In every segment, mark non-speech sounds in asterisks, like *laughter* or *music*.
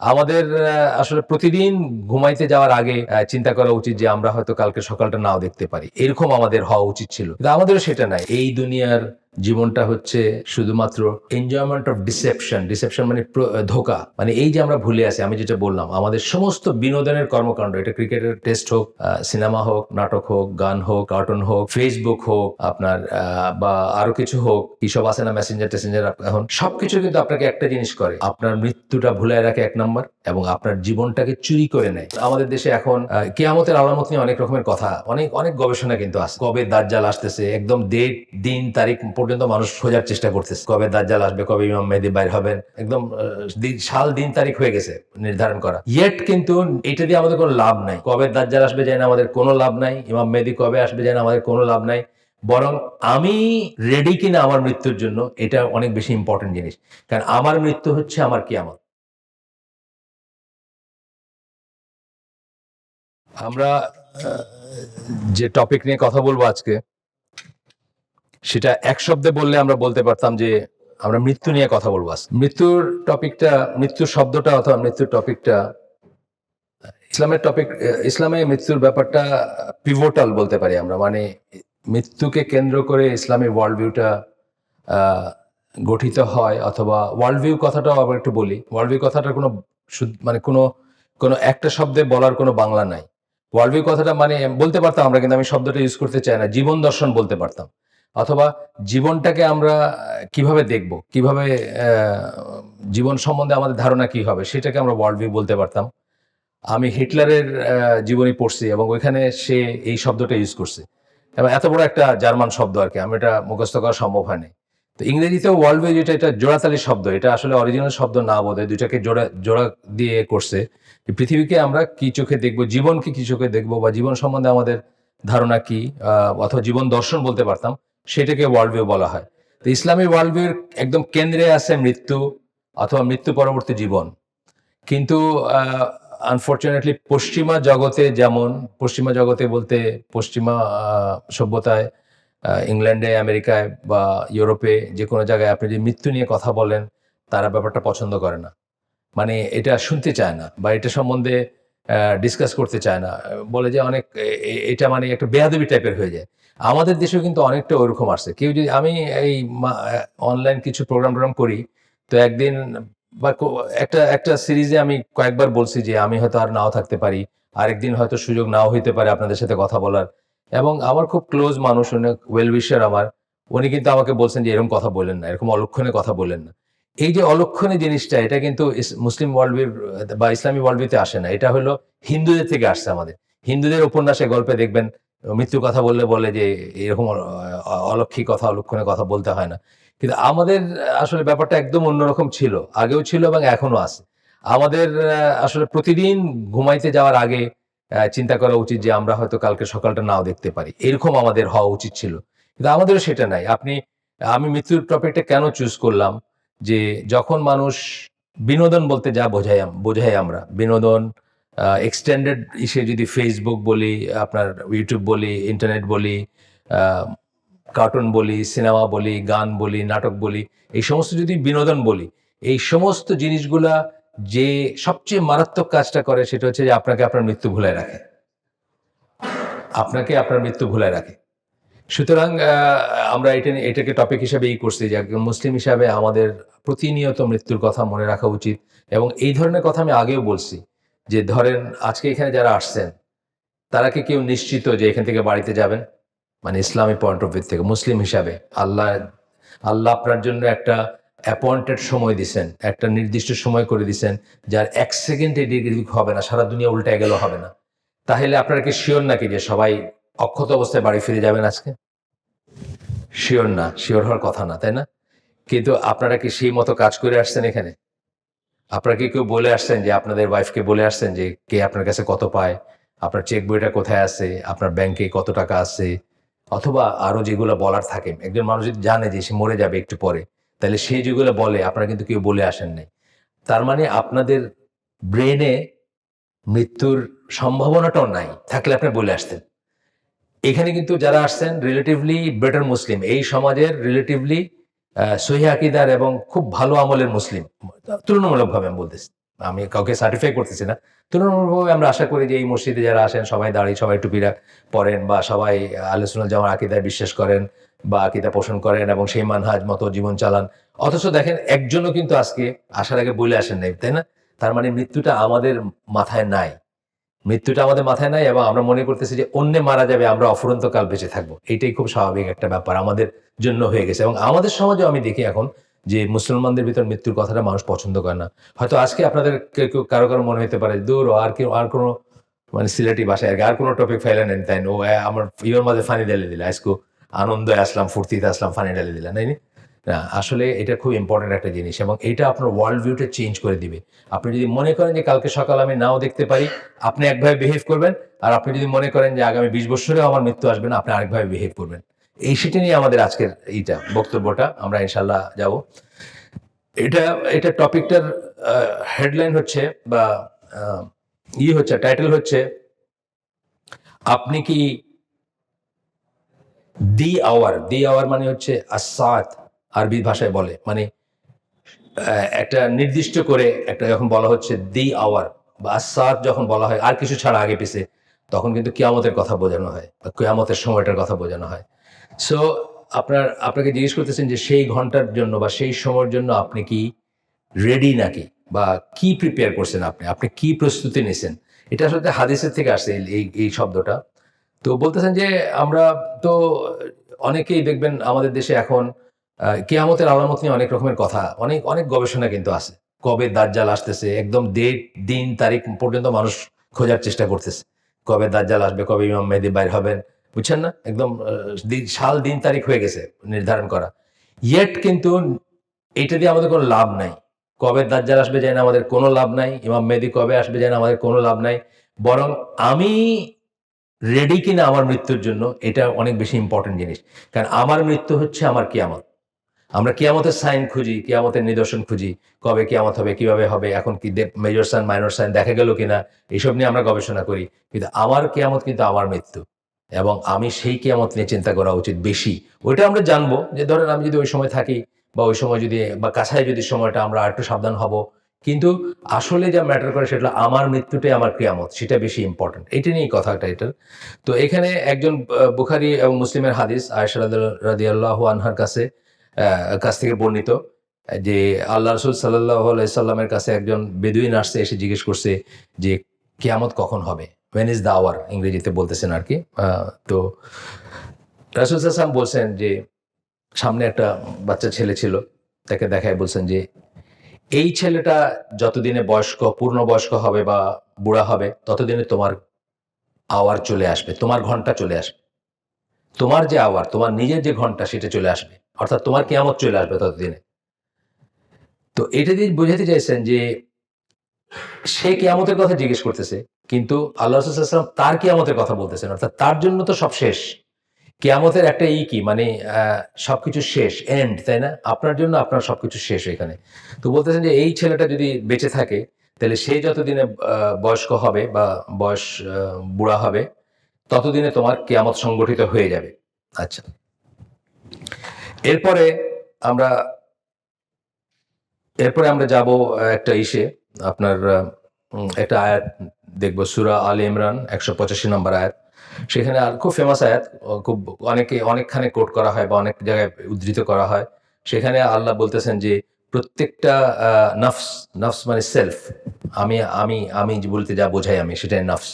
আমাদের আসলে প্রতিদিন ঘুমাইতে যাওয়ার আগে চিন্তা করা উচিত যে আমরা হয়তো কালকে সকালটা নাও দেখতে পারি। এরকম আমাদের হওয়া উচিত ছিল। কিন্তু আমাদেরও সেটা নাই। এই দুনিয়ার জীবনটা হচ্ছে শুধুমাত্র এনজয়মেন্ট অফ ডিসেপশন ডিসেপশন মানে ধোকা। মানে এই যে আমরা ভুলে আছি, আমি যেটা বললাম, আমাদের সমস্ত বিনোদনের কর্মকাণ্ড, এটা ক্রিকেটের টেস্ট হোক সিনেমা হোক, নাটক হোক, গান হোক কার্টুন হোক ফেসবুক হোক, আপনার বা আরও কিছু হোক, কি সব আছে না মেসেঞ্জার টেসেঞ্জার এখন সবকিছু কিন্তু আপনাকে একটা জিনিস করে। আপনার মৃত্যুটা ভুলে রাখে এক নম্বর এবং আপনার জীবনটাকে চুরি করে নেয়। আমাদের দেশে এখন কেয়ামতের আলামত নিয়ে অনেক রকমের কথা, অনেক অনেক গবেষণা কিন্তু আছে। কবে দাজ্জাল আসতেছে, একদম ডেট দিন, তারিখ পর্যন্ত মানুষ খোঁজার চেষ্টা করতেছে। কবে দাজ্জাল আসবে, কবে ইমাম মেহেদি বাইর হবেন, একদম সাল, দিন, তারিখ হয়ে গেছে নির্ধারণ করা। ইয়েট কিন্তু এটা দিয়ে আমাদের কোনো লাভ নাই। কবে দাজ্জাল আসবে জানি না, আমাদের কোনো লাভ নাই। ইমাম মেহেদি কবে আসবে জানি না, আমাদের কোনো লাভ নাই। বরং আমি রেডি কিনা আমার মৃত্যুর জন্য, এটা অনেক বেশি ইম্পর্টেন্ট জিনিস। কারণ আমার মৃত্যু হচ্ছে আমার কিয়ামত। আমরা যে টপিক নিয়ে কথা বলব আজকে, সেটা এক শব্দে বললে আমরা বলতে পারতাম যে আমরা মৃত্যু নিয়ে কথা বলব আজকে। মৃত্যুর টপিকটা, মৃত্যুর শব্দটা অথবা মৃত্যুর টপিকটা, ইসলামের টপিক ইসলামে মৃত্যুর ব্যাপারটা পিভোটাল বলতে পারি আমরা। মানে মৃত্যুকে কেন্দ্র করে ইসলামী ওয়ার্ল্ড ভিউটা গঠিত হয় অথবা ওয়ার্ল্ড ভিউ কথাটাও আবার একটু বলি। ওয়ার্ল্ড ভিউ কথাটা কোনো মানে কোনো কোনো একটা শব্দে বলার কোনো বাংলা নাই। ওয়ার্ল্ড ভিউ কথাটা মানে বলতে পারতাম আমরা, কিন্তু আমি শব্দটা ইউজ করতে চাই না, জীবন দর্শন বলতে পারতাম। অথবা জীবনটাকে আমরা কীভাবে দেখব, কীভাবে জীবন সম্বন্ধে আমাদের ধারণা কি হবে, সেটাকে আমরা ওয়ার্ল্ড ভিউ বলতে পারতাম। আমি হিটলারের জীবনী পড়ছি এবং ওইখানে সে এই শব্দটা ইউজ করছে। এবং এত বড় একটা জার্মান শব্দ আর কি, আমি এটা মুখস্থ করা সম্ভব হয়নি তো ইংরেজিতেও ওয়ার্ল্ড ভিউ যেটা, এটা জোড়াতালি শব্দ, এটা আসলে অরিজিনাল শব্দ না বোধ হয় দুইটাকে জোড়া জোড়া দিয়ে করছে। পৃথিবীকে আমরা কি চোখে দেখব, জীবনকে কি চোখে দেখব, বা জীবন সম্বন্ধে আমাদের ধারণা কি অথবা জীবন দর্শন বলতে পারতাম, সেটাকে ওয়ার্ল্ড ভিউ বলা হয়। তো ইসলামী ওয়ার্ল্ড ভিউর একদম কেন্দ্রে আছে মৃত্যু, অথবা মৃত্যু পরবর্তী জীবন। কিন্তু আনফর্চুনেটলি পশ্চিমা জগতে যেমন, পশ্চিমা জগতে বলতে পশ্চিমা সভ্যতায় ইংল্যান্ডে, আমেরিকায় বা ইউরোপে যে কোনো জায়গায় আপনি যদি মৃত্যু নিয়ে কথা বলেন, তারা ব্যাপারটা পছন্দ করে না। মানে এটা শুনতে চায় না বা এটা সম্বন্ধে ডিসকাস করতে চায় না। বলে যে অনেক এটা মানে একটা বেয়াদবি টাইপের হয়ে যায়। আমাদের দেশেও কিন্তু অনেকটা ওরকম আসছে। কেউ যদি, আমি এই অনলাইন কিছু প্রোগ্রাম টোগ্রাম করি, তো একদিন বা একটা একটা সিরিজে আমি কয়েকবার বলছি যে আমি হয়তো আর নাও থাকতে পারি। আরেকদিন হয়তো সুযোগ নাও হইতে পারে আপনাদের সাথে কথা বলার। এবং আমার খুব ক্লোজ মানুষ, উনি ওয়েল উইশার আমার। উনি কিন্তু আমাকে বলছেন যে এরকম কথা বলেন না, এরকম অলক্ষণে কথা বলেন না। এই যে অলক্ষণে জিনিসটা, এটা কিন্তু মুসলিম ওয়ার্ল্ড বা ইসলামী ওয়ার্ল্ড ভিউতে আসে না। এটা হলো হিন্দুদের থেকে আসছে আমাদের। হিন্দুদের উপন্যাসে গল্পে দেখবেন, মৃত্যুর কথা বললে বলে যে এরকম অলক্ষী কথা, অলক্ষণে কথা বলতে হয় না। কিন্তু আমাদের আসলে ব্যাপারটা একদম অন্যরকম ছিল। আগেও ছিল এবং এখনও আছে। আমাদের আসলে প্রতিদিন ঘুমাইতে যাওয়ার আগে চিন্তা করা উচিত যে আমরা হয়তো কালকে সকালটা নাও দেখতে পারি। এরকম আমাদের হওয়া উচিত ছিল। কিন্তু আমাদেরও সেটা নাই। আপনি, আমি মৃত্যুর টপিকটা কেন চুজ করলাম? যে যখন মানুষ বিনোদন বলতে যা বোঝাই বোঝাই আমরা, বিনোদন এক্সটেন্ডেড ইসে যদি ফেসবুক বলি, আপনার ইউটিউব বলি ইন্টারনেট বলি কার্টুন বলি সিনেমা বলি, গান বলি, নাটক বলি, এই সমস্ত যদি বিনোদন বলি, এই সমস্ত জিনিসগুলা যে সবচেয়ে মারাত্মক কাজটা করে সেটা হচ্ছে যে আপনাকে আপনার মৃত্যু ভুলায় রাখে। আপনাকে আপনার মৃত্যু ভুলায় রাখে। সুতরাং আমরা এটা এটাকে টপিক হিসাবে এই করছি যে একজন মুসলিম হিসাবে আমাদের প্রতিনিয়ত মৃত্যুর কথা মনে রাখা উচিত এবং এই ধরনের কথা আমি আগেও বলছি যে ধরেন আজকে এখানে যারা আসছেন, তারা কি কেউ নিশ্চিত যে এখান থেকে বাড়িতে যাবেন? মানে ইসলামী পয়েন্ট অফ ভিউ থেকে, মুসলিম হিসাবে। আল্লাহ আল্লাহ আপনার জন্য একটা অ্যাপয়েন্টেড সময় দিছেন, একটা নির্দিষ্ট সময় করে দিছেন, যার এক সেকেন্ড এদিক হবে না, সারা দুনিয়া উল্টে গেলেও হবে না। তাহলে আপনারা কি শিওর নাকি যে সবাই অক্ষত অবস্থায় বাড়ি ফিরে যাবেন আজকে? শিওর না শিওর হওয়ার কথা না, তাই না? কিন্তু আপনারা কি সেই মতো কাজ করে আসছেন এখানে? আপনারা কি কেউ বলে আসছেন যে আপনাদের ওয়াইফকে বলে আসছেন যে কে আপনার কাছে কত পায়? আপনার চেক বইটা কোথায় আছে? আপনার ব্যাংকে কত টাকা আছে? অথবা আরও যেগুলো বলার থাকে, একজন মানুষ জানে যে সে মরে যাবে একটু পরে তাহলে সে যেগুলো বলে, আপনারা কিন্তু কেউ বলে আসেন নাই। তার মানে আপনাদের ব্রেনে মৃত্যুর সম্ভাবনাটাও নাই, থাকলে আপনি বলে আসতেন। এখানে কিন্তু যারা আসছেন রিলেটিভলি বেটার মুসলিম এই সমাজের রিলেটিভলি সহি আকিদার এবং খুব ভালো আমলের মুসলিম তুলনামূলকভাবে আমি বলতেছি, আমি কাউকে সার্টিফাই করতেছি না। তুলনামূলকভাবে আমরা আশা করি যে এই মসজিদে যারা আসেন, সবাই দাঁড়িয়ে সবাই টুপিরা পরেন বা সবাই আলোচনা যেমন আকিদায় বিশ্বাস করেন বা আকিদা পোষণ করেন এবং সেই মানহাজ মতো জীবন চালান। অথচ দেখেন, একজনও কিন্তু আজকে আসার আগে বলে আসেন নাই, তাই না? তার মানে মৃত্যুটা আমাদের মাথায় নাই। মৃত্যুটা আমাদের মাথায় নাই এবং আমরা মনে করতেছি যে অন্যে মারা যাবে, আমরা অফুরন্ত কাল বেঁচে থাকব। এইটাই খুব স্বাভাবিক একটা ব্যাপার আমাদের জন্য হয়ে গেছে এবং আমাদের সমাজেও আমি দেখি এখন যে মুসলমানদের ভিতর মৃত্যুর কথাটা মানুষ পছন্দ করে না। হয়তো আজকে আপনাদের কেউ কারও কারও মনে হতে পারে, দূর, আর কেউ, আর কোনো মানে সিলেটি ভাষায় আর কোনো টপিক ফাইলে নেন তাই ও আমার ইয়োর মাঝে ফানি ডালে দিলে, আজকে আনন্দে আসলাম, ফুর্তিতে আসলাম ফানি ডালে দিলা নাই নি? আসলে এটা খুব ইম্পর্টেন্ট একটা জিনিস এবং এটা আপনার ওয়ার্ল্ড ভিউটা চেঞ্জ করে দিবে। আপনি যদি মনে করেন যে কালকে সকাল আমি নাও দেখতে পারি, আপনি একভাবে বিহেভ করবেন আর আপনি যদি মনে করেন যে আগামী বিশ বছরেও আমার মৃত্যু আসবে না, আপনি আরেকভাবে বিহেভ করবেন। এই সেটা নিয়ে আমাদের আজকের এইটা বক্তব্যটা, আমরা ইনশাল্লাহ যাব। এটা এটা টপিকটার হেডলাইন হচ্ছে বা ই হচ্ছে টাইটেল হচ্ছে, আপনি কি দি আওয়ার দি আওয়ার মানে হচ্ছে আসাত আরবি ভাষায় বলে। মানে একটা নির্দিষ্ট করে একটা যখন বলা হচ্ছে দি আওয়ার বা আসাত যখন বলা হয়, আর কিছু ছাড়া আগে পিছে, তখন কিন্তু কেয়ামতের কথা বোঝানো হয়, বা কেয়ামতের সময়টার কথা বোঝানো হয়। সো আপনার, আপনাকে জিজ্ঞেস করতেছেন যে সেই ঘণ্টার জন্য বা সেই সময়ের জন্য আপনি কি রেডি নাকি? বা কি প্রিপেয়ার করছেন আপনি? আপনি কি প্রস্তুতি নিছেন? এটা আসলে হাদিসের থেকে আসছে এই এই শব্দটা। তো বলতেছেন যে আমরা তো অনেকেই দেখবেন আমাদের দেশে এখন কেয়ামতের আলামত নিয়ে অনেক রকমের কথা, অনেক অনেক গবেষণা কিন্তু আছে। কবে দাজ্জাল আসতেছে, একদম ডেট দিন, তারিখ পর্যন্ত মানুষ খোঁজার চেষ্টা করতেছে। কবে দাজ্জাল আসবে, কবে ইমাম মেহেদি বাইর হবেন, বুঝছেন না? একদম সাল, দিন, তারিখ হয়ে গেছে নির্ধারণ করা। ইয়েট কিন্তু এইটা দিয়ে আমাদের কোনো লাভ নাই। কবে দাজ্জাল আসবে জানি না, আমাদের কোনো লাভ নাই। ইমাম মেহেদি কবে আসবে জানি না, আমাদের কোনো লাভ নাই। বরং আমি রেডি কিনা আমার মৃত্যুর জন্য, এটা অনেক বেশি ইম্পর্টেন্ট জিনিস। কারণ আমার মৃত্যু হচ্ছে আমার কিয়ামত। আমরা কিয়ামতের সাইন খুঁজি, কিয়ামতের নিদর্শন খুঁজি, কবে কিয়ামত হবে, কীভাবে হবে, এখন কি মেজর সাইন মাইনর সাইন দেখা গেল কিনা, এসব নিয়ে আমরা গবেষণা করি। কিন্তু আমার কিয়ামত কিন্তু আমার মৃত্যু। এবং আমি সেই কিয়ামত নিয়ে চিন্তা করা উচিত বেশি। ওইটা আমরা জানব যে, ধরেন আমি যদি ওই সময় থাকি বা ওই সময় যদি, বা কাছায় যদি সময়টা আমরা একটু সাবধান হব কিন্তু আসলে যা ম্যাটার করে সেটা আমার মৃত্যুটাই আমার কিয়ামত, সেটা বেশি ইম্পর্টেন্ট এটা নিয়েই কথাটা এটার তো এখানে একজন বুখারি এবং মুসলিমের হাদিস আয়সা রাদিয়াল্লাহু আনহার কাছে কাছ থেকে বর্ণিত, যে আল্লাহ রসুল সাল্লাহ সাল্লামের কাছে একজন বেদুইন আসছে, এসে জিজ্ঞেস করছে যে কেয়ামত কখন হবে? ওয়েন ইজ দ্য আওয়ার ইংরেজিতে বলতেছেন আর কি। তো রাসুল সাল্লাম বলছেন যে, সামনে একটা বাচ্চা ছেলে ছিল, তাকে দেখায় বলছেন যে এই ছেলেটা যতদিনে বয়স্ক পূর্ণ বয়স্ক হবে বা বুড়া হবে, ততদিনে তোমার আওয়ার চলে আসবে, তোমার ঘণ্টা চলে আসবে। তোমার যে আওয়ার তোমার নিজের যে ঘণ্টা, সেটা চলে আসবে। অর্থাৎ তোমার কেয়ামত চলে আসবে ততদিনে। তো এটা দিয়ে বোঝাতে চাইছেন যে, সে কেয়ামতের কথা জিজ্ঞেস করতেছে, কিন্তু আল্লাহ তার কেয়ামতের কথা বলতেছেন, অর্থাৎ তার জন্য তো সব শেষ। কেয়ামতের একটা ই কি? মানে সবকিছু শেষ এন্ড তাই না? আপনার জন্য আপনার সবকিছু শেষ এখানে। তো বলতেছেন যে এই ছেলেটা যদি বেঁচে থাকে, তাহলে সে যতদিনে বয়স্ক হবে বা বয়স বুড়া হবে, ততদিনে তোমার কেয়ামত সংগঠিত হয়ে যাবে। আচ্ছা। এরপরে আমরা এরপরে আমরা যাব একটা ইসে, আপনার একটা আয়াত দেখব, সুরা আল ইমরান, একশো পঁচাশি নম্বর আয়াত। সেখানে আর খুব ফেমাস আয়াত খুব অনেকে, অনেকখানে কোট করা হয় বা অনেক জায়গায় উদ্ধৃত করা হয়। সেখানে আল্লাহ বলতেছেন যে, প্রত্যেকটা নফস নফস মানে সেলফ আমি আমি আমি বলতে যা বোঝাই আমি, সেটাই নফস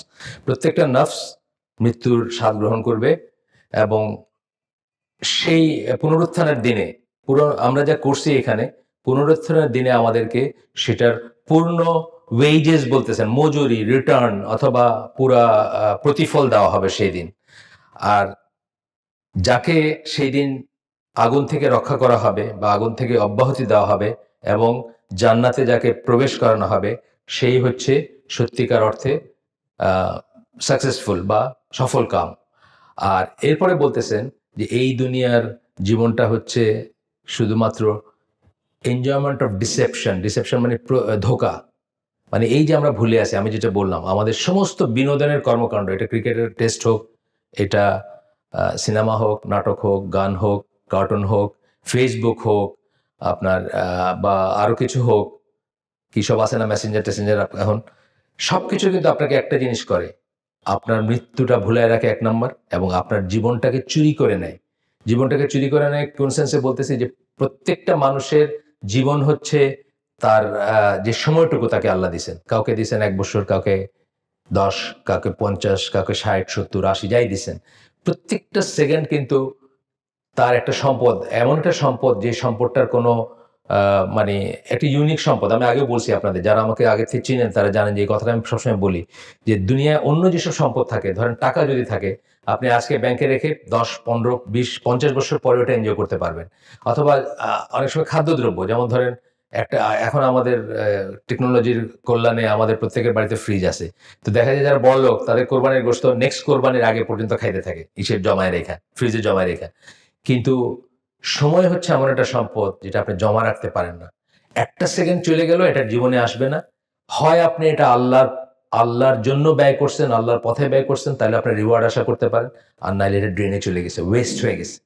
প্রত্যেকটা নফস মৃত্যুর স্বাদ গ্রহণ করবে এবং সেই পুনরুত্থানের দিনে, পুরো, আমরা যা করছি এখানে, পুনরুত্থানের দিনে আমাদেরকে সেটার পূর্ণ ওয়েজেস বলতেছেন, মজুরি রিটার্ন অথবা পুরা প্রতিফল দেওয়া হবে সেই দিন আর যাকে সেই দিন আগুন থেকে রক্ষা করা হবে বা আগুন থেকে অব্যাহতি দেওয়া হবে এবং জান্নাতে যাকে প্রবেশ করানো হবে, সেই হচ্ছে সত্যিকার অর্থে সাকসেসফুল বা সফল কাম। আর এরপরে বলতেছেন যে এই দুনিয়ার জীবনটা হচ্ছে শুধুমাত্র এনজয়মেন্ট অফ ডিসেপশন ডিসেপশন মানে ধোকা। মানে এই যে আমরা ভুলে আছি, আমি যেটা বললাম, আমাদের সমস্ত বিনোদনের কর্মকাণ্ড, এটা ক্রিকেটের টেস্ট হোক, এটা সিনেমা হোক, নাটক হোক, গান হোক, কার্টুন হোক ফেসবুক হোক, আপনার বা আরও কিছু হোক, কি সব আছে না মেসেঞ্জার টেসেঞ্জার এখন সব কিছু কিন্তু আপনাকে একটা জিনিস করে, আপনার মৃত্যুটা ভুলে রাখে এক নম্বর এবং আপনার জীবনটাকে চুরি করে নেয়। জীবনটাকে চুরি করে নেয় কোন সেন্সে বলতেছি যে প্রত্যেকটা মানুষের জীবন হচ্ছে তার যে সময়টুকু তাকে আল্লাহ দিছেন। কাউকে দিছেন এক বছর, কাউকে দশ, কাউকে পঞ্চাশ, কাউকে ষাট, সত্তর, আশি, যাই দিছেন। প্রত্যেকটা সেকেন্ড কিন্তু তার একটা সম্পদ, এমন একটা সম্পদ যে সম্পদটার কোনো মানে একটা ইউনিক সম্পদ। আমি আগে বলছি আপনাদের, যারা আমাকে আগে থেকে চিনেন, তারা জানেন যে এই কথাটা আমি সবসময় বলি যে দুনিয়ায় অন্য যেসব সম্পদ থাকে, ধরেন টাকা যদি থাকে, আপনি আজকে ব্যাংকে রেখে দশ, পনেরো, বিশ, পঞ্চাশ বছর পরে ওটা এনজয় করতে পারবেন। অথবা অনেক সময় খাদ্যদ্রব্য, যেমন ধরেন একটা, এখন আমাদের টেকনোলজির কল্যাণে আমাদের প্রত্যেকের বাড়িতে ফ্রিজ আছে। তো দেখা যায় যারা বড় লোক, তাদের কোরবানির গোস্ত নেক্সট কোরবানির আগে পর্যন্ত খাইতে থাকে, ইসের জমায় রেখা ফ্রিজে জমায় রেখা। কিন্তু সময় হচ্ছে এমন একটা সম্পদ যেটা আপনি জমা রাখতে পারেন না। একটা সেকেন্ড চলে গেল এটা জীবনে আসবে না। হয় আপনি এটা আল্লাহর আল্লাহর জন্য ব্যয় করছেন, আল্লাহর পথে ব্যয় করছেন, তাহলে আপনি রিওয়ার্ড আশা করতে পারেন, আর নাহলে এটা ড্রেনে চলে গেছে ওয়েস্ট হয়ে গেছে।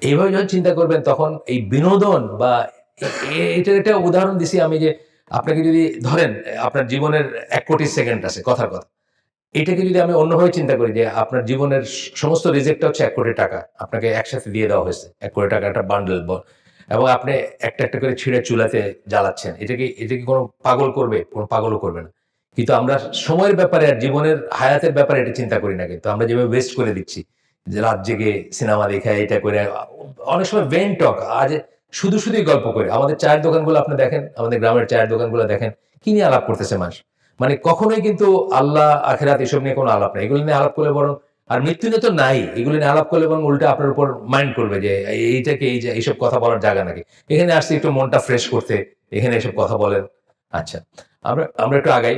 এইভাবে যখন চিন্তা করবেন, তখন এই বিনোদন বা এটার একটা উদাহরণ দিছি আমি যে আপনাকে যদি ধরেন আপনার জীবনের এক কোটি সেকেন্ড আছে, কথার কথা। এটাকে যদি আমি অন্যভাবে চিন্তা করি যে আপনার জীবনের সমস্ত রিজেক্টটা হচ্ছে এক কোটি টাকা, আপনাকে একসাথে দিয়ে দেওয়া হয়েছে, এক কোটি টাকা একটা বান্ডেল এবং আপনি একটা একটা করে ছিঁড়ে চুলাতে জ্বালাচ্ছেন। এটা কি এটা কি কোনো পাগল করবে? কোনো পাগলও করবে না। কিন্তু আমরা সময়ের ব্যাপারে আর জীবনের হায়াতের ব্যাপারে এটা চিন্তা করি না কিন্তু, আমরা যেভাবে ওয়েস্ট করে দিচ্ছি, যে রাত জেগে সিনেমা দেখে, এটা করে অনেক সময় ভেন টক আজ শুধু শুধুই গল্প করে। আমাদের চায়ের দোকানগুলো আপনি দেখেন, আমাদের গ্রামের চায়ের দোকানগুলো দেখেন, কি নিয়ে আলাপ করতেছে মানুষ? মানে কখনোই কিন্তু আল্লাহ আখেরাত এসব নিয়ে কোনো আলাপ নেই। এগুলো নিয়ে আলাপ করলে বরং, আর মৃত্যু নিয়ে তো নাই, এগুলো নিয়ে আলাপ করলে বরং উল্টা আপনার উপর মাইন্ড করবে যে এইটাকে এই যে, এইসব কথা বলার জায়গা নাকি? এখানে আসছে একটু মনটা ফ্রেশ করতে, এখানে এসব কথা বলেন। আচ্ছা আমরা আমরা একটু আগাই।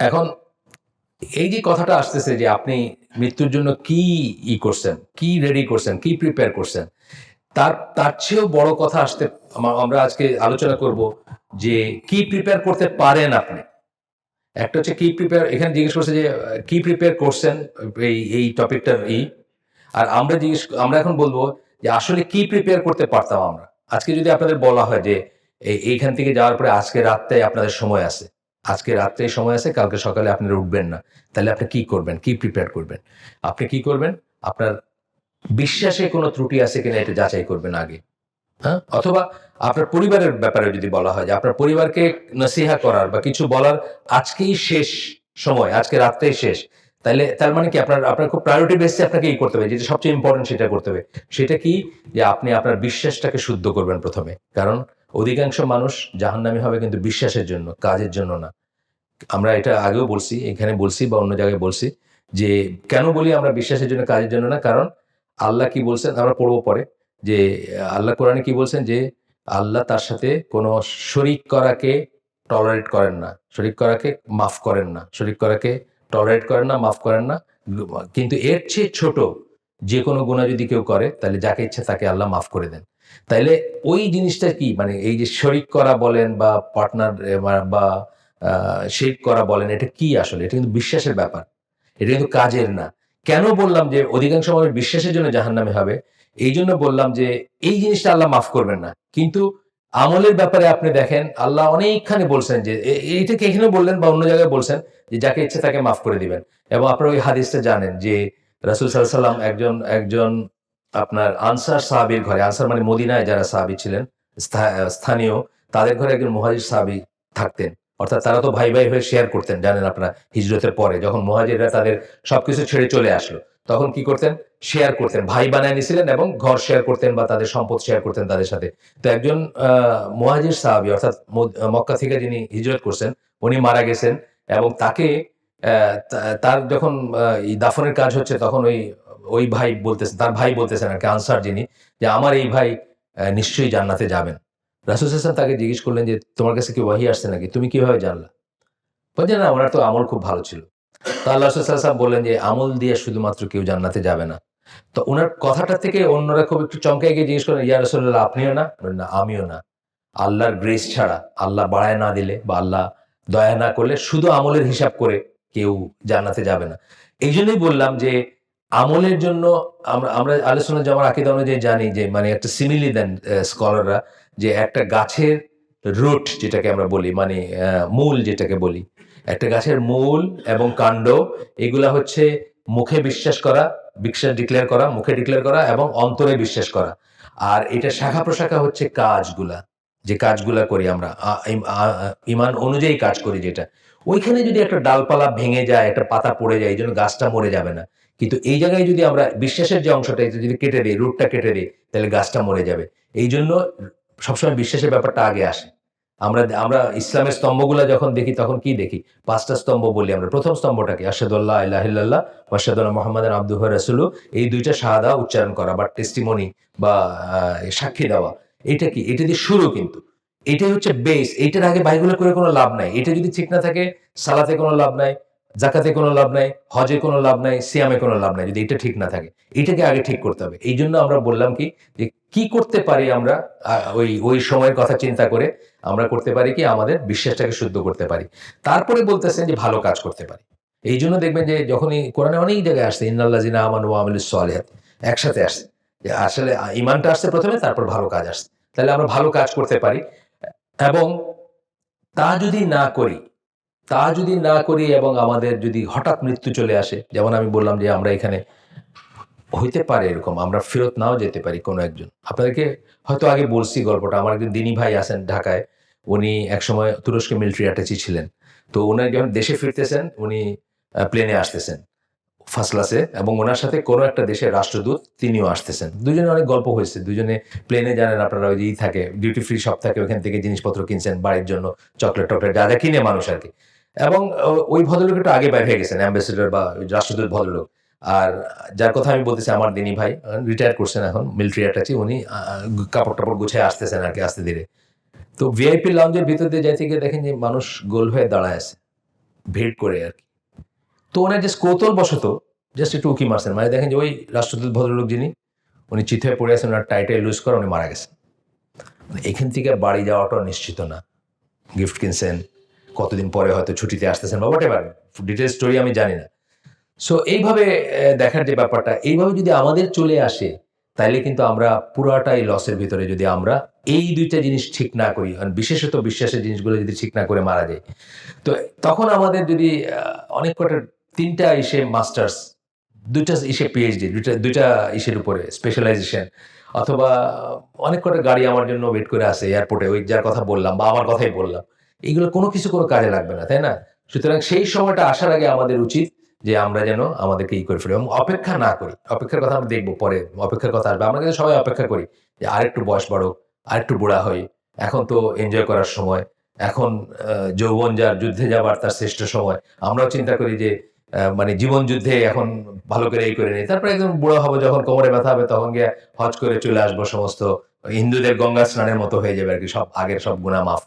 এখন, এই যে কথাটা আসতেছে যে আপনি মৃত্যুর জন্য কি ই করছেন, কি রেডি করছেন, কি প্রিপেয়ার করছেন তার তার চেয়েও বড় কথা আসতে আমরা আজকে আলোচনা করব যে কি প্রিপেয়ার করতে পারেন আপনি। একটা হচ্ছে কি প্রিপেয়ার এখানে জিজ্ঞেস করছে যে, কি প্রিপেয়ার করছেন এই এই টপিকটার ই। আর আমরা জিজ্ঞেস, আমরা এখন বলব যে আসলে কি প্রিপেয়ার করতে পারতাম আমরা? আজকে যদি আপনাদের বলা হয় যে এই- এইখান থেকে যাওয়ার পরে আজকে রাতটাই আপনাদের সময় আছে। আজকে রাত্রেই সময় আছে, কালকে সকালে আপনারা উঠবেন না। তাহলে আপনি কি করবেন? কি প্রিপেয়ার করবেন? আপনি কি করবেন? আপনার বিশ্বাসে *laughs* কোনো ত্রুটি আছে কিনা এটা যাচাই করবেন আগে। হ্যাঁ? অথবা আপনার পরিবারের ব্যাপারে যদি বলা হয় যে আপনার পরিবারকে নসিহা করার বা কিছু বলার আজকেই শেষ সময় আজকে রাত্রেই শেষ তাহলে তার মানে কি আপনার আপনার খুব প্রায়োরিটি বেসে আপনাকে এই করতে হবে যেটা সবচেয়ে ইম্পর্টেন্ট সেটা করতে হবে। সেটা কি? যে আপনি আপনার বিশ্বাসটাকে শুদ্ধ করবেন প্রথমে। কারণ অধিকাংশ মানুষ জাহান্নামী হবে কিন্তু বিশ্বাসের জন্য কাজের জন্য না। আমরা এটা আগেও বলছি এখানে বলছি বা অন্য জায়গায় বলছি যে কেন বলি আমরা বিশ্বাসের জন্য কাজের জন্য না? কারণ আল্লাহ কি বলছেন? আমরা পড়ব পরে যে আল্লাহ কোরআনে কি বলছেন? যে আল্লাহ তার সাথে কোনো শরিক করাকে টলারেট করেন না। শরিক করাকে মাফ করেন না। শরিক করাকে টলারেট করেন না মাফ করেন না। কিন্তু এর চেয়ে ছোট যে কোনো গুণা যদি কেউ করে তাহলে যাকে ইচ্ছে তাকে আল্লাহ মাফ করে দেন। তাইলে ওই জিনিসটা কি? মানে এই যে শরিক করা বলেন বা পার্টনার বা শেক করা বলেন এটা কি আসলে? এটা কিন্তু বিশ্বাসের ব্যাপার। এটা কিন্তু কাজের না। কেন বললাম যে অধিকাংশ মানুষ বিশ্বাসের জন্য জাহান্নামে হবে? এই জন্য বললাম যে এই জিনিসটা আল্লাহ মাফ করবেন না। কিন্তু আমলের ব্যাপারে আপনি দেখেন, আল্লাহ অনেকখানি বলছেন যে এইটাকে এখানে বললেন বা অন্য জায়গায় বলছেন যে যাকে ইচ্ছে তাকে মাফ করে দিবেন। এবং আপনারা ওই হাদিসটা জানেন যে রাসুল সাল্লাম একজন একজন আপনার আনসার সাহাবির ঘরে, আনসার মানে মদিনায় যারা সাহাবি ছিলেন স্থা- স্থানীয়, তাদের ঘরে একজন মহাজির সাহাবি থাকতেন। অর্থাৎ তারা তো ভাই ভাই হয়ে শেয়ার করতেন, জানেন আপনারা, হিজরতের পরে, যখন মহাজিররা তাদের সবকিছু ছেড়ে চলে আসলো, তখন কি করতেন? শেয়ার করতেন, ভাই বানায় নিছিলেন এবং ঘর শেয়ার করতেন বা তাদের সম্পদ শেয়ার করতেন তাদের সাথে। তো একজন মুহাজির সাহাবি, অর্থাৎ মক্কা থেকে যিনি হিজরত করছেন, উনি মারা গেছেন এবং তাকে তার যখন দাফনের কাজ হচ্ছে, তখন ওই ওই ভাই বলতেছেন তার ভাই বলতেছেন আর কি, আনসার যিনি, যে আমার এই ভাই নিশ্চয়ই জান্নাতে যাবেন। রাসুল হাসান তাকে জিজ্ঞেস করলেন যে, তোমার কাছে কি ওয়াহি আসছে নাকি? তুমি কীভাবে জানলা? বলছে, না, ওনার তো আমল খুব ভালো ছিল। তা আল্লাহ সাল্লাম বললেন যে, আমল দিয়ে শুধুমাত্র কেউ জান্নাতে যাবে না। তো ওনার কথাটা থেকে অন্যরা খুব একটু চমকে গিয়ে জিজ্ঞেস করেন ইয়া রসল্লাহ আপনিও না? না, আমিও না। আল্লাহর গ্রেস ছাড়া, আল্লাহ বাড়ায় না দিলে বা আল্লাহ দয়া না করলে শুধু আমলের হিসাব করে কেউ জান্নাতে যাবে না। এই জন্যই বললাম যে, আমলের জন্য আমরা আমরা আলোচনা যেমন আকিদা অনুযায়ী জানি যে মানে একটা সিমিলি দেন স্কলাররা যে একটা গাছের রুট যেটাকে আমরা বলি মানে মূল যেটাকে বলি। একটা গাছের মূল এবং কাণ্ড, এগুলা হচ্ছে মুখে বিশ্বাস করা, বিশ্বাস ডিক্লেয়ার করা, মুখে ডিক্লেয়ার করা এবং অন্তরে বিশ্বাস করা। আর এটা শাখা প্রশাখা হচ্ছে কাজগুলা, যে কাজগুলা করি আমরা। ইমান অনুযায়ী কাজ করি যেটা। ওইখানে যদি একটা ডালপালা ভেঙে যায়, একটা পাতা পড়ে যায়, এই জন্য গাছটা মরে যাবে না। কিন্তু এই জায়গায় যদি আমরা বিশ্বাসের যে অংশটা যদি কেটে দিই, রুটটা কেটে দিই, তাহলে গাছটা মরে যাবে। এই জন্য সবসময় বিশ্বাসের ব্যাপারটা আগে আসে। আমরা আমরা ইসলামের স্তম্ভগুলো যখন দেখি, তখন কি দেখি? পাঁচটা স্তম্ভ বলি আমরা। প্রথম স্তম্ভটাকে আসাদুল্লাহ ইল্লাহিল্লাহ ওয়াসাদুল্লাহ মোহাম্মদ আব্দুহ রাসুলু এই দুইটা শাহাদা উচ্চারণ করা বা টেস্টিমনি বা সাক্ষী দেওয়া। এটা কি? এটা দিয়ে শুরু কিন্তু। এটাই হচ্ছে বেস এইটার আগে বাইগুলো করে কোনো লাভ নাই। এটা যদি ঠিক না থাকে, সালাতে কোনো লাভ নাই জাকাতে কোনো লাভ নাই, হজে কোনো লাভ নাই, সিয়ামে কোনো লাভ নাই, যদি এটা ঠিক না থাকে। এটাকে আগে ঠিক করতে হবে। এই জন্য আমরা বললাম কি, যে কি করতে পারি আমরা? ওই ওই সময়ের কথা চিন্তা করে আমরা করতে পারি কি? আমাদের বিশ্বাসটাকে শুদ্ধ করতে পারি। তারপরে বলতেছেন যে ভালো কাজ করতে পারি। এই জন্য দেখবেন যে যখনই কোরআনে অনেক জায়গায় আসছে ইন্নাল্লাহ জিনা আমান ও আমিল সালেহাত, একসাথে আসছে। যে আসলে ইমানটা আসছে প্রথমে, তারপর ভালো কাজ আসছে। তাহলে আমরা ভালো কাজ করতে পারি। এবং তা যদি না করি, তা যদি না করি এবং আমাদের যদি হঠাৎ মৃত্যু চলে আসে, যেমন আমি বললাম যে আমরা এখানে হইতে পারে এরকম, আমরা ফেরত নাও যেতে পারি কোনো একজন। আপনাদেরকে হয়তো আগে বলছি গল্পটা, আমার একজন দিনী ভাই আছেন ঢাকায়, উনি একসময় তুরস্কে মিলিটারি অ্যাটাচি ছিলেন। তো ওনার যখন দেশে ফিরতেছেন, উনি প্লেনে আসতেছেন ফার্স্ট ক্লাসে এবং ওনার সাথে কোনো একটা দেশের রাষ্ট্রদূত তিনিও আসতেছেন। দুজনে অনেক গল্প হয়েছে, দুজনে প্লেনে জানেন আপনারা ওই যেই থাকে ডিউটি ফ্রি শপ থাকে, ওখান থেকে জিনিসপত্র কিনছেন, বাড়ির জন্য চকলেট টকলেট যা যা কিনে মানুষ আর কি। এবং ওই ভদ্রলোক একটু আগে বাইরে গেছেন অ্যাম্বাসেডর বা রাষ্ট্রদূত ভদ্রলোক। আর যার কথা আমি বলতেছি আমার দিনী ভাই রিটায়ার করছেন এখন মিলিটারি অ্যাটাচি উনি কাপড় টাপড় গুছিয়ে আসতেছেন আর কি আস্তে ধীরে। তো ভিআইপি লঞ্চের ভিতর দিয়ে যাইতে গিয়ে দেখেন যে মানুষ গোল হয়ে দাঁড়ায় আছে, ভিড় করে আর কি। তো ওনার যে কৌতল বশত জাস্ট একটু উকি মারছেন মানে দেখেন যে ওই রাষ্ট্রদূত ভদ্রলোক যিনি, উনি চিত হয়ে পড়ে আছেন, ওনার টাইটে লুজ করে উনি মারা গেছেন। মানে এখান থেকে বাড়ি যাওয়াটাও নিশ্চিত না। গিফট কিনছেন, কতদিন পরে হয়তো ছুটিতে আসতেছেন বা হোয়াট এভার ডিটেল স্টোরি আমি জানি না। সো এইভাবে দেখার যে ব্যাপারটা, এইভাবে যদি আমাদের চলে আসে, তাইলে কিন্তু আমরা পুরাটাই লসের ভিতরে যদি আমরা এই দুইটা জিনিস ঠিক না করি বিশেষত বিশ্বাসের জিনিসগুলো যদি ঠিক না করে মারা যায়। তো, তখন আমাদের যদি অনেক কটা, তিনটা ইসে মাস্টার্স দুইটা ইসে পিএইচডি দুইটা দুইটা ইসের উপরে স্পেশালাইজেশন অথবা অনেক কটা গাড়ি আমার জন্য ওয়েট করে আছে এয়ারপোর্টে ওই যার কথা বললাম বা আমার কথাই বললাম। এইগুলো কোনো কিছু কোনো কাজে লাগবে না, তাই না? সুতরাং সেই সময়টা আসার আগে আমাদের উচিত যে আমরা যেন আমাদেরকে ই করে ফেলি এবং অপেক্ষা না করি। অপেক্ষার কথা আমরা দেখব পরে, অপেক্ষার কথা আসবে। আমরা কিন্তু সবাই অপেক্ষা করি যে আরেকটু বয়স বাড়ুক, আরেকটু বুড়া হই, এখন তো এনজয় করার সময়, এখন যৌবন যার, যুদ্ধে যাবার তার শ্রেষ্ঠ সময়। আমরাও চিন্তা করি যে মানে জীবন যুদ্ধে এখন ভালো করে এই করে নিই। তারপরে একদম বুড়ো হব, যখন কোমরে ব্যথা হবে, তখন গিয়ে হজ করে চলে আসব সমস্ত হিন্দুদের গঙ্গা স্নানের মতো হয়ে যাবে আর কি, সব আগের সব গুণা মাফ।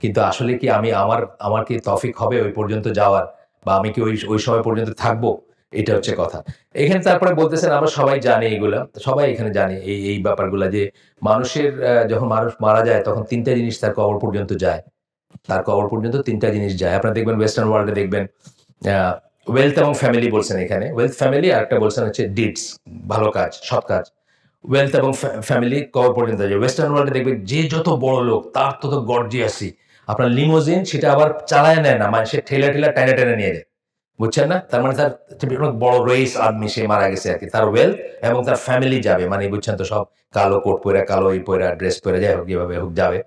কিন্তু আসলে কি আমি, আমার আমার কি তফিক হবে ওই পর্যন্ত যাওয়ার? বা আমি কি ওই ওই সময় পর্যন্ত থাকব? এটা হচ্ছে কথা। এখানে তারপরে বলতেছেন, আমরা সবাই জানি এগুলা। সবাই এখানে জানে এই এই ব্যাপারগুলা যে মানুষের যখন মানুষ মারা যায়, তখন তিনটা জিনিস তার কবর পর্যন্ত যায়। তার কবর পর্যন্ত তিনটা জিনিস যায়। আপনারা দেখবেন ওয়েস্টার্ন ওয়ার্ল্ডে দেখবেন ওয়েলথ এবং ফ্যামিলি বলছেন এখানে। ওয়েলথ ফ্যামিলি আর একটা বলছেন হচ্ছে ডিডস ভালো কাজ, সৎ কাজ। ওয়েলথ এবং ফ্যামিলি কবর পর্যন্ত যায়। ওয়েস্টার্ন ওয়ার্ল্ডে দেখবেন যে যত বড় লোক, তার তত গর্জিয়াসি আপনার লিমোজিন সেটা আবার চালায় নেয় না মানে সে ঠেলা ঠেলা টেনে টেনে নিয়ে যায়। বুঝছেন না? তার মানে তার বড় রেস আদমি সে মারা গেছে আর কি। তার ওয়েলথ এবং তার ফ্যামিলি যাবে মানে বুঝছেন তো সব কালো কোট পরে কালো এই পরে ড্রেস পরে যাই হোক, যেভাবে হোক যাবে।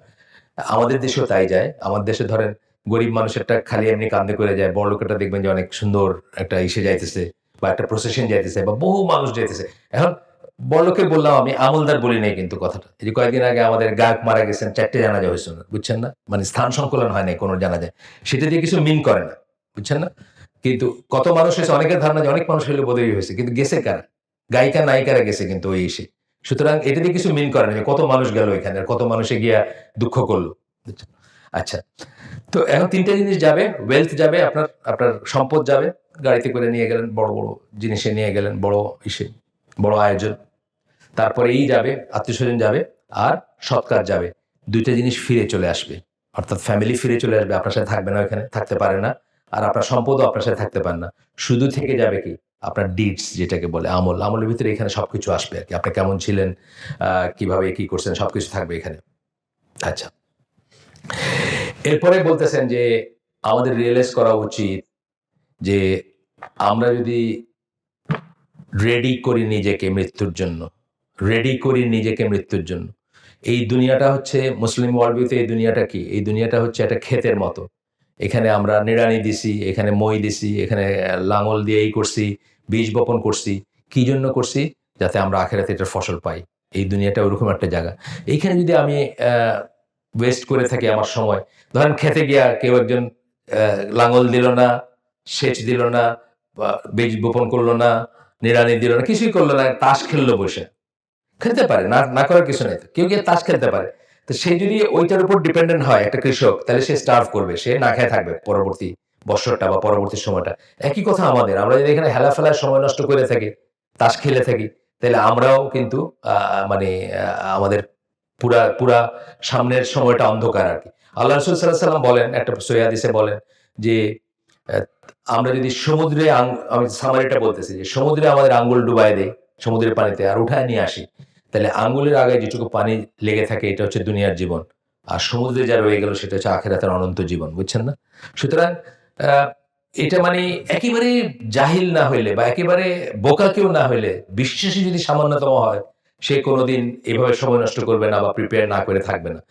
আমাদের দেশেও তাই যায়। আমাদের দেশে ধরেন গরিব মানুষেরটা খালি এমনি কান্দে করে যায়। বড় লোকেরটা দেখবেন যে অনেক সুন্দর একটা ইসে যাইতেছে বা একটা প্রসেশন যাইতেছে বা বহু মানুষ যাইতেছে। এখন বড়লোকে বললাম আমি আমলদার বলি নাই কিন্তু কথাটা। এই যে কয়েকদিন আগে আমাদের গায়ক মারা গেছেন, চারটে জানাজা হয়েছে বুঝছেন না? মানে স্থান সংকলন হয় নাই কোনো জানাজায়। সেটা দিয়ে কিছু মিন করে না, বুঝছেন না? কিন্তু কত মানুষ হয়েছে, অনেকের ধারণা যে অনেক মানুষ হলে বোধহয় হয়েছে, কিন্তু গেছে কারা? গায়িকা, নায়িকারা গেছে কিন্তু ওই এসে। সুতরাং এটা দিয়ে কিছু মিন করে না যে কত মানুষ গেল এখানে কত মানুষে গিয়া দুঃখ করল? আচ্ছা তো এখন তিনটা জিনিস যাবে ওয়েলথ যাবে, আপনার আপনার সম্পদ যাবে, গাড়িতে করে নিয়ে গেলেন, বড় বড় জিনিসে নিয়ে গেলেন, বড় ইসে, বড় আয়োজন। তারপরে এই যাবে আত্মীয় স্বজন যাবে, আর সৎকার যাবে। দুইটা জিনিস ফিরে চলে আসবে। অর্থাৎ ফ্যামিলি ফিরে চলে আসবে, আপনার সাথে থাকবে না ওখানে থাকতে পারে না, আর আপনার সম্পদও আপনার সাথে থাকতে পারে না। শুধু থেকে যাবে কি? আপনার ডিডস যেটাকে বলে, আমল। আমলের ভিতরে এখানে সবকিছু আসবে আর কি। আপনি কেমন ছিলেন কীভাবে কি করছেন, সবকিছু থাকবে এখানে। আচ্ছা। এরপরে বলতেছেন যে, আমাদের রিয়েলাইজ করা উচিত যে, আমরা যদি রেডি করি নিজেকে মৃত্যুর জন্য রেডি করি নিজেকে মৃত্যুর জন্য। এই দুনিয়াটা হচ্ছে মুসলিম ওয়ার্ল্ড ভিউতে এই দুনিয়াটা কি? এই দুনিয়াটা হচ্ছে একটা ক্ষেতের মতো। এখানে আমরা নিড়ানি দিছি, এখানে মই দিছি, এখানে লাঙল দিয়ে এই করছি, বীজ বপন করছি। কি জন্য করছি? যাতে আমরা আখেরাতে এটার ফসল পাই। এই দুনিয়াটা ওরকম একটা জায়গা। এইখানে যদি আমি ওয়েস্ট করে থাকি আমার সময়, ধরেন খেতে গিয়া কেউ একজন লাঙল দিল না, সেচ দিল না বীজ বপন করল না, নিড়ানি দিল না, কিছুই করল না, তাস খেললো বসে। খেলতে পারে, না না করার কিছু নেই। কেউ গিয়ে তাস খেলতে পারে। তো সে যদি ওইটার উপর ডিপেন্ডেন্ট হয়, একটা কৃষক, তাহলে সে স্টার্ভ করবে, সে না খেয়ে থাকবে পরবর্তী বছরটা বা পরবর্তী সময়টা। একই কথা আমাদের, আমরা যদি এখানে হেলা ফেলার সময় নষ্ট করে থাকি, তাস খেলে থাকি, তাহলে আমরাও কিন্তু মানে আমাদের পুরা পুরা সামনের সময়টা অন্ধকার আর কি। আল্লাহ রসুল সাল্লাহ সাল্লাম বলেন, একটা সৈয়াদিসে বলেন যে আমরা যদি সমুদ্রে আমি সামারিটা বলতেছি যে, সমুদ্রে আমাদের আঙ্গুল ডুবাই দেয় সমুদ্রের পানিতে আর উঠায় নিয়ে আসি। তাহলে আঙ্গুলের আগে যেটুকু পানি লেগে থাকে, এটা হচ্ছে দুনিয়ার জীবন। আর সমুদ্রে যা রয়ে গেল, সেটা হচ্ছে আখেরাতের অনন্ত জীবন, বুঝছেন না? সুতরাং এটা মানে একেবারে জাহিল না হইলে বা একেবারে বোকা কেউ না হইলে বিশ্বাসী যদি সামান্যতম হয়, সে কোনোদিন এভাবে সময় নষ্ট করবে না বা প্রিপেয়ার না করে থাকবে না।